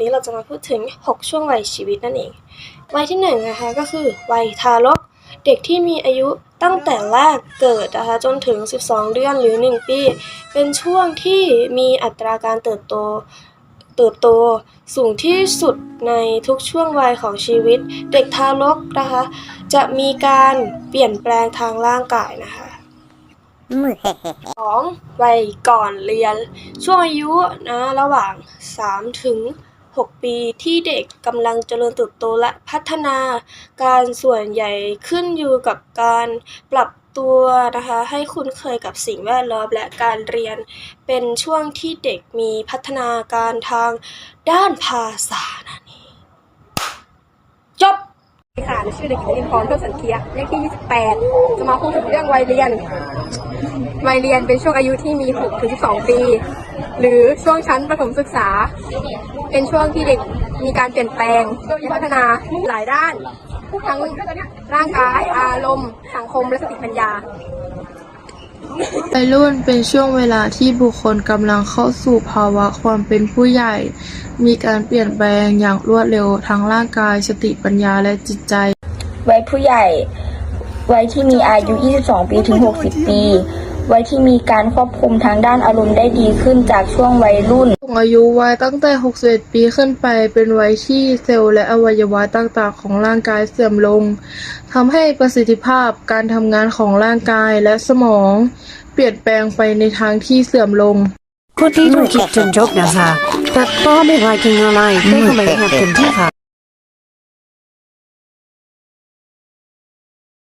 วันนี้เราจะมาพูดถึง 6 ช่วงวัยชีวิตนั่นเอง วัยที่1นงนะคะก็คือวัยทารก เด็กที่มีอายุตั้งแต่แรกเกิดนะคะจนถึง 12 เดือนหรือ 1 ปี เป็นช่วงที่มีอัตราการเติบโตเติบโตสูงที่สุดในทุกช่วงวัยของชีวิต เด็กทารกนะคะจะมีการเปลี่ยนแปลงทางร่างกายนะคะสองวัยก่อนเรียน ช่วงอายุนะระหว่าง3ถึง 6 ปีที่เด็กกำลังเจริญเติบโตและพัฒนาการส่วนใหญ่ขึ้นอยู่กับการปรับตัวนะคะให้คุ้นเคยกับสิ่งแวดล้อมและการเรียน เป็นช่วงที่เด็กมีพัฒนาการทางด้านภาษานะเองจบ ค่ะชื่อเด็กหญิงอินทร์เพื่อสันเทียเลขที่ 28 จะมาพูดถึงเรื่องวัยเรียน วัยเรียนเป็นช่วงอายุที่มี6ถึง12 ปี หรือช่วงชั้นประถมศึกษา เป็นช่วงที่เด็กมีการเปลี่ยนแปลงมีพัฒนาหลายด้าน ทั้งร่างกาย อารมณ์ สังคม และสติปัญญาวัยรุ่นเป็นช่วงเวลาที่บุคคลกำลังเข้าสู่ภาวะความเป็นผู้ใหญ่ มีการเปลี่ยนแปลงอย่างรวดเร็วทั้งร่างกาย สติปัญญาและจิตใจ วัยผู้ใหญ่ วัยที่มีอายุ 22 ปีถึง 60 ปี วัยที่มีการควบคุมทางด้านอารมณ์ได้ดีขึ้นจากช่วงวัยรุ่น ผู้อายุวัยตั้งแต่ 61 ปีขึ้นไป เป็นวัยที่เซลล์และอวัยวะต่างๆ ของร่างกายเสื่อมลง ทำให้ประสิทธิภาพการทำงานของร่างกายและสมอง เปลี่ยนแปลงไปในทางที่เสื่อมลงคุณที่ถูกคิดจนจบนะคะ แต่ก็ไม่ไรกินอะไรก็ไม่แฮปปี้ที่ค่ะ